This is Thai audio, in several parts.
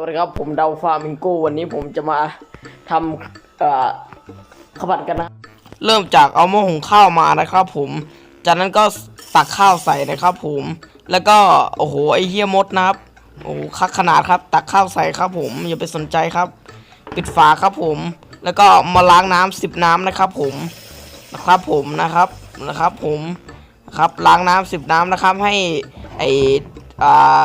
วัสดีครับ ผมเดาฟาร์มิงโกวันนี้ผมจะมาทำข้าวผัดกันนะ เริ่มจากเอาหม้อหุงข้าวมานะครับ ผมจากนั้นก็ตักข้าวใส่นะครับ ผม แล้วก็โอ้โหไอเฮียมดนะครับโอ้โหคักขนาดครับ ตักข้าวใส่ครับ ผมอย่าไปสนใจครับ ปิดฝาครับผม แล้วก็มาล้างน้ำสิบน้ำนะครับ ผมนะครับ ผมนะครับนะครับ ผมนะครับล้างน้ำสิบน้ำนะครับ ให้ไออ่า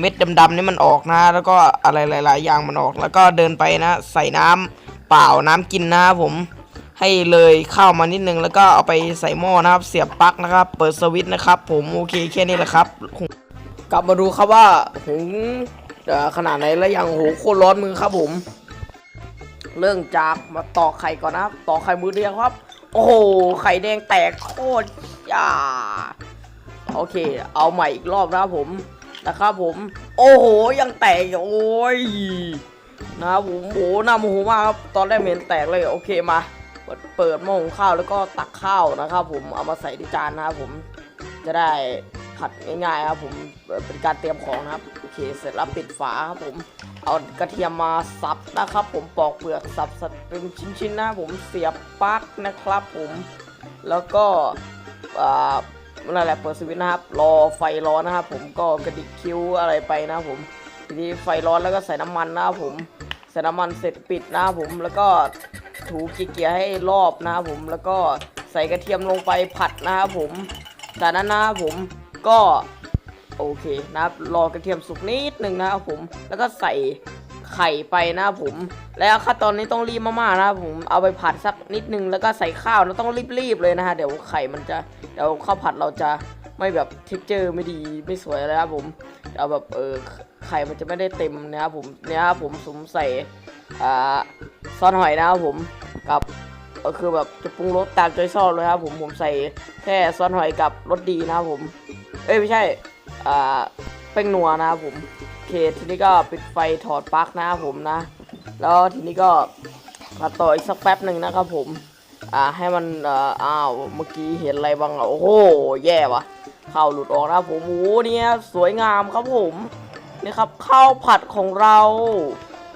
เม็ดดำๆนี่มันออกนะ แล้วก็อะไรหลาย ๆ อย่างมันออก แล้วก็เดินไปนะ ใส่น้ำเปล่าน้ำกินนะผมให้เลยข้าวมานิดนึง แล้วก็เอาไปใส่หม้อนะครับ เสียบปลั๊กนะครับ เปิดสวิตช์นะครับ ผมโอเคแค่นี้แหละครับ กลับมาดูครับว่าหุงขนาดไหนแล้วยังโหโคตรร้อนมือครับผม เริ่มจากมาตอกไข่ก่อนนะครับตอกไข่มือเดียวครับ โอ้โหไข่แดงแตกโคตรจ้าโอเค เอาใหม่อีกรอบนะครับผม นะครับผม โอ้โหยังแตกอยู่โอ้ยนะครับผมโอ้โหน่าโมโหมากครับตอนแรกไม่เห็นแตกเลยโอเคมาเปิดเปิดหม้อหุงข้าวแล้วก็ตักข้าวนะครับ ผมเอามาใส่ที่จานนะครับผมจะได้ผัดง่ายๆครับผมเป็นการเตรียมของนะครับโอเคเสร็จแล้วปิดฝาครับผมเอากระเทียมมาสับนะครับ ผมปอกเปลือกสับสับเป็นชิ้นๆนะผมเสียบปลั๊กนะครับ ผมแล้วก็อ่า นั่นแหละเปิดสวิตช์นะครับ รอไฟร้อนนะครับผมก็กระดิกคิ้วอะไรไปนะผมทีนี้ไฟร้อนแล้วก็ใส่น้ำมันนะครับผมใส่น้ำมันเสร็จปิดนะครับผมแล้วก็ถูเกียร์ให้รอบนะครับผมแล้วก็ใส่กระเทียมลงไปผัดนะครับผมจากนั้นนะครับผมก็โอเคนะครับรอกระเทียมสุกนิดหนึ่งนะครับผมแล้วก็ใส่ ไข่ไปนะผม แล้วขั้นตอนนี้ต้องรีบมากๆนะผมเอาไปผัดสักนิดนึงแล้วก็ใส่ข้าวแล้วต้องรีบๆเลยนะฮะเดี๋ยวไข่มันจะเดี๋ยวข้าวผัดเราจะไม่แบบเท็กเจอร์ไม่ดีไม่สวยเลยครับผมเอาแบบเออไข่มันจะไม่ได้เต็มนะครับผมเนี่ยครับผมสมใส่อ่าซอสหอยนะครับผมกับก็คือแบบจะปรุงรสตามใจชอบเลยครับผมผมใส่แค่ซอสหอยกับรสดีนะครับผม เอ้ยไม่ใช่อ่าแป้งนัวนะครับผม เคทีนี้ก็ปิดไฟถอดปลั๊กนะครับผมนะ แล้วทีนี้ก็มาต่ออีกสักแป๊บหนึ่งนะครับผมอ่าให้มันอ้าวเมื่อกี้เห็นอะไรบ้างอะโอ้โหแย่ว่ะข้าวหลุดออกนะครับผมโอ้โหเนี่ยสวยงามครับผมนี่ครับข้าวผัดของเรา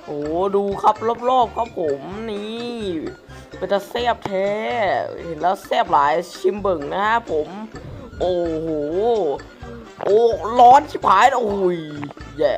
โอ้ดูครับรอบๆครับผมนี่เป็นตะแซบแท้เห็นแล้วแซบหลายชิมเบิ่งนะครับผม โอ้โหโอ้ร้อนชิบหายโอ้ย แย่